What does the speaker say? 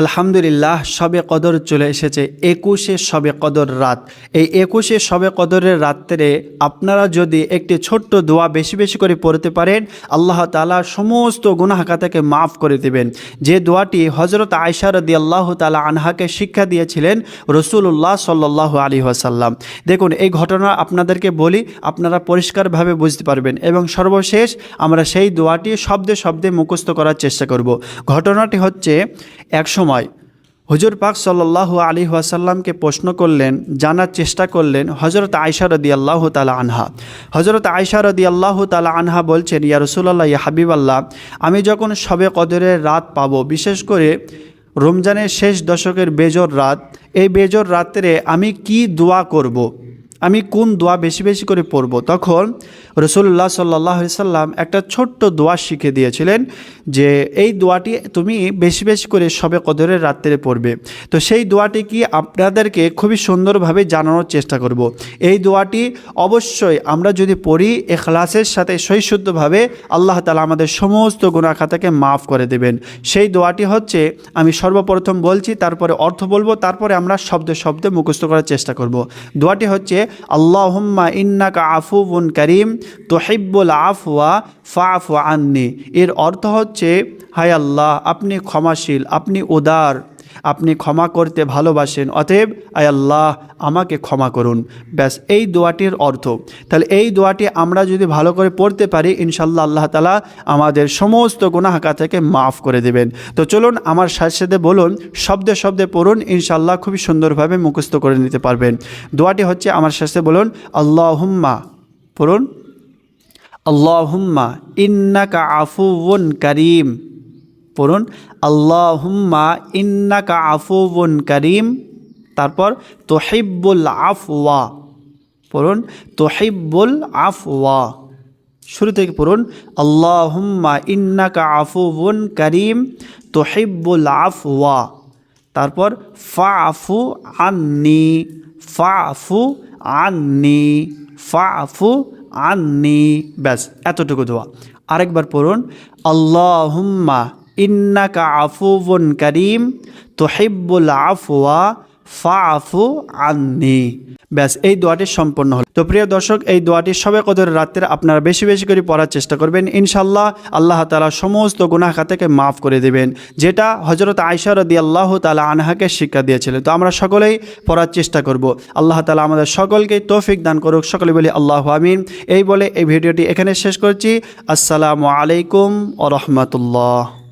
আলহামদুলিল্লাহ, সবে কদর চলে এসেছে, একুশে সবে কদর রাত। এই একুশে সবে কদরের রাত্রে আপনারা যদি একটি ছোট্ট দোয়া বেশি বেশি করে পড়তে পারেন, আল্লাহ তালা সমস্ত গুনাহাকা থেকে মাফ করে দেবেন। যে দোয়াটি হজরত আয়সা রদি আল্লাহ তালা আনহাকে শিক্ষা দিয়েছিলেন রসুল্লাহ সাল্লাহ আলী ওয়াসাল্লাম। দেখুন, এই ঘটনা আপনাদেরকে বলি, আপনারা পরিষ্কারভাবে বুঝতে পারবেন এবং সর্বশেষ আমরা সেই দোয়াটি শব্দে শব্দে মুখস্থ করার চেষ্টা করব। ঘটনাটি হচ্ছে, এক সময় হুজুর পাক সাল্লাহ আলী ওয়াসাল্লামকে প্রশ্ন করলেন, জানার চেষ্টা করলেন হজরত আয়সা রদি আল্লাহ তালা আনহা হজরত আয়সা রদি আল্লাহ তালা আনহা বলছেন, ইয়া রসুল্লাহ ইয়া হাবিব আল্লাহ আমি যখন সবে কদরের রাত পাব, বিশেষ করে রমজানের শেষ দশকের বেজর রাত, এই বেজর রাত্রে আমি কি দোয়া করব। আমি কোন দোয়া বেশি বেশি করে পড়ব তখন রসুল্লাহ সাল্লাহ সাল্লাম একটা ছোট্ট দোয়া শিখে দিয়েছিলেন যে, এই দোয়াটি তুমি বেশি বেশি করে সবে কদরের রাত্রে পড়বে তো সেই দোয়াটি কি আপনাদেরকে খুবই সুন্দরভাবে জানানোর চেষ্টা করব। এই দোয়াটি অবশ্যই আমরা যদি পড়ি, এখলাসের সাথে সৈশুদ্ধভাবে আল্লাহ তালা আমাদের সমস্ত গুণাখাতাকে মাফ করে দেবেন সেই দোয়াটি হচ্ছে, আমি সর্বপ্রথম বলছি, তারপরে অর্থ বলব, তারপরে আমরা শব্দে শব্দে মুখস্থ করার চেষ্টা করব। দোয়াটি হচ্ছে আল্লাহুম্মা ইন্নাকা আফুবুন করিম, তোহিব্বুল আফওয়া ফাফু আন্নি। এর অর্থ হচ্ছে, হায় আল্লাহ, আপনি ক্ষমাশীল, আপনি উদার। আপনি ক্ষমা করতে ভালোবাসেন। অতএব, আয় আল্লাহ, আমাকে ক্ষমা করুন। ব্যাস, এই দোয়াটির অর্থ। তাহলে এই দোয়াটি আমরা যদি ভালো করে পড়তে পারি ইনশাল্লাহ আল্লাহ তালা আমাদের সমস্ত গুনাহাকা থেকে মাফ করে দেবেন। তো চলুন আমার সাথে সাথে বলুন, শব্দে শব্দে পড়ুন ইনশাল্লাহ খুবই সুন্দরভাবে মুখস্থ করে নিতে পারবেন। দোয়াটি হচ্ছে আমার সাথে বলুন, আল্লাহুম্মা, পড়ুন, আল্লাহুম্মা, ইন্নাকা আফুউন করিম। পড়ুন, আল্লাহুম্মা ইন্নাকা আফুউন করিম তারপর, তোহিব্বুল আফওয়া পড়ুন, তোহিব্বুল আফওয়া শুরু থেকে পড়ুন, আল্লাহুম্মা ইন্নাকা আফুউন করিম তোহিব্বুল আফওয়া তারপর ফাফু আন্নি ফাফু আন্নি ফাফু আন্নি ব্যাস, এতটুকু দোয়া। আরেকবার পড়ুন, আল্লাহুম্মা ইন্নাকা আফুবন করিম, তোহিব্বুল আফওয়া ফাফু আন্নি। ব্যাস, এই দোয়াটি সম্পন্ন হল। তো প্রিয় দর্শক, এই দোয়াটি সবে কদর রাত্রে আপনারা বেশি বেশি করে পড়ার চেষ্টা করবেন। ইনশাল্লাহ আল্লাহ তালা সমস্ত গুনাহা থেকে মাফ করে দেবেন, যেটা হজরত আয়সা রদি আল্লাহ তালা আনহাকে শিক্ষা দিয়েছিলেন তো আমরা সকলেই পড়ার চেষ্টা করব। আল্লাহ তালা আমাদের সকলকে তৌফিক দান করুক। সকলে বলি আল্লাহ আমিন। এই বলে এই ভিডিওটি এখানে শেষ করছি। আসসালামু আলাইকুম ও রহমতুল্লাহ।